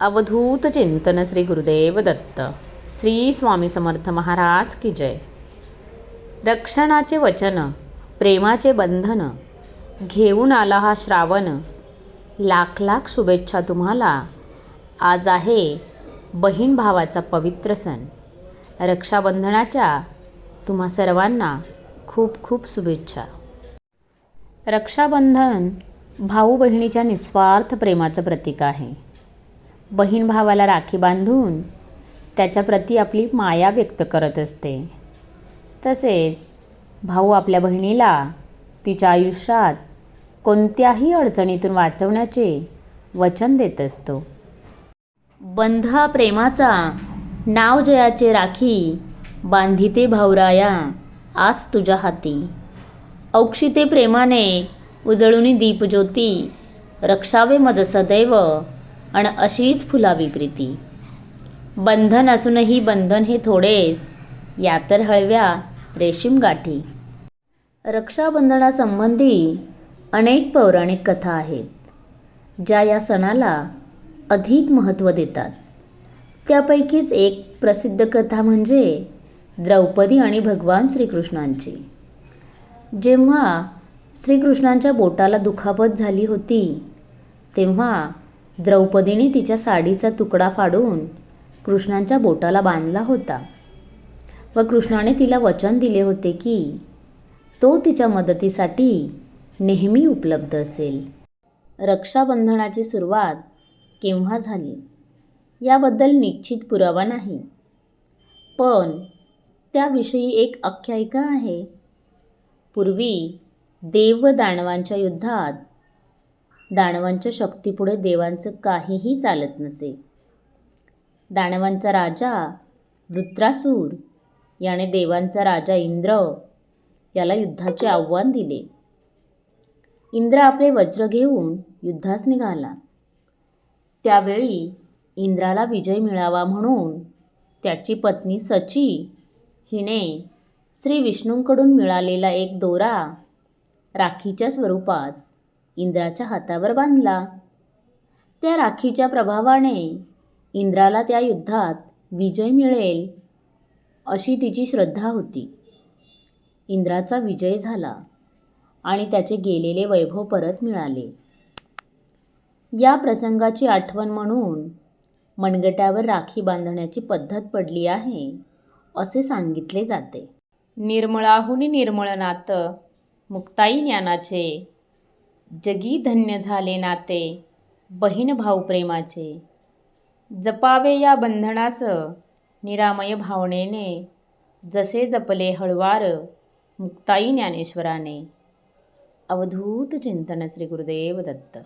अवधूत चिंतन श्री गुरुदेव दत्त. श्री स्वामी समर्थ महाराज की जय. रक्षणाचे वचन प्रेमाचे बंधन घेऊन आला हा श्रावण. लाख लाख शुभेच्छा तुम्हाला. आज आहे बहीण भावाचा पवित्र सण. रक्षाबंधनाच्या तुम्हा सर्वांना खूप खूप शुभेच्छा. रक्षाबंधन भाऊ बहिणीच्या निस्वार्थ प्रेमाचं प्रतीक आहे. बहीण भावाला राखी बांधून त्याच्याप्रती आपली माया व्यक्त करत असते. तसेच भाऊ आपल्या बहिणीला तिच्या आयुष्यात कोणत्याही अडचणीतून वाचवण्याचे वचन देत असतो. बंध हा प्रेमाचा नाव जयाचे राखी बांधिते भावराया आज तुझ्या हाती. औक्षिते प्रेमाने उजळूनी दीपज्योती रक्षावे मज सदैव आणि अशीच फुलावी प्रीती. बंधन असूनही बंधन हे थोडेच या तर हळव्या रेशीम गाठी. रक्षाबंधनासंबंधी अनेक पौराणिक कथा आहेत ज्या या सणाला अधिक महत्त्व देतात. त्यापैकीच एक प्रसिद्ध कथा म्हणजे द्रौपदी आणि भगवान श्रीकृष्णांची. जेव्हा श्रीकृष्णांच्या बोटाला दुखापत झाली होती तेव्हा द्रौपदीने तिच्या साडीचा तुकडा फाडून कृष्णांच्या बोटाला बांधला होता. व कृष्णाने तिला वचन दिले होते की तो तिच्या मदतीसाठी नेहमी उपलब्ध असेल. रक्षाबंधनाची सुरुवात केव्हा झाली? याबद्दल निश्चित पुरावा नाही. पण त्याविषयी एक आख्यायिका आहे. पूर्वी देव दानवांच्या युद्धात दानवांच्या शक्तीपुढे देवांचं काहीही चालत नसे. दानवांचा राजा वृत्रासूर याने देवांचा राजा इंद्र याला युद्धाचे आव्हान दिले. इंद्र आपले वज्र घेऊन युद्धास निघाला. त्यावेळी इंद्राला विजय मिळावा म्हणून त्याची पत्नी सची हिने श्री विष्णूंकडून मिळालेला एक दोरा राखीच्या स्वरूपात इंद्राच्या हातावर बांधला. त्या राखीच्या प्रभावाने इंद्राला त्या युद्धात विजय मिळेल अशी तिची श्रद्धा होती. इंद्राचा विजय झाला आणि त्याचे गेलेले वैभव परत मिळाले. या प्रसंगाची आठवण म्हणून मनगटावर राखी बांधण्याची पद्धत पडली आहे असे सांगितले जाते. निर्मळाहुनी निर्मळ नातं मुक्ताई ज्ञानाचे जगी धन्य झाले नाते बहीण भाऊ प्रेमाचे. जपावे या बंधनास निरामय भावनेने जसे जपले हळवार मुक्ताई ज्ञानेश्वराने. अवधूत चिंतन श्री गुरुदेव दत्त.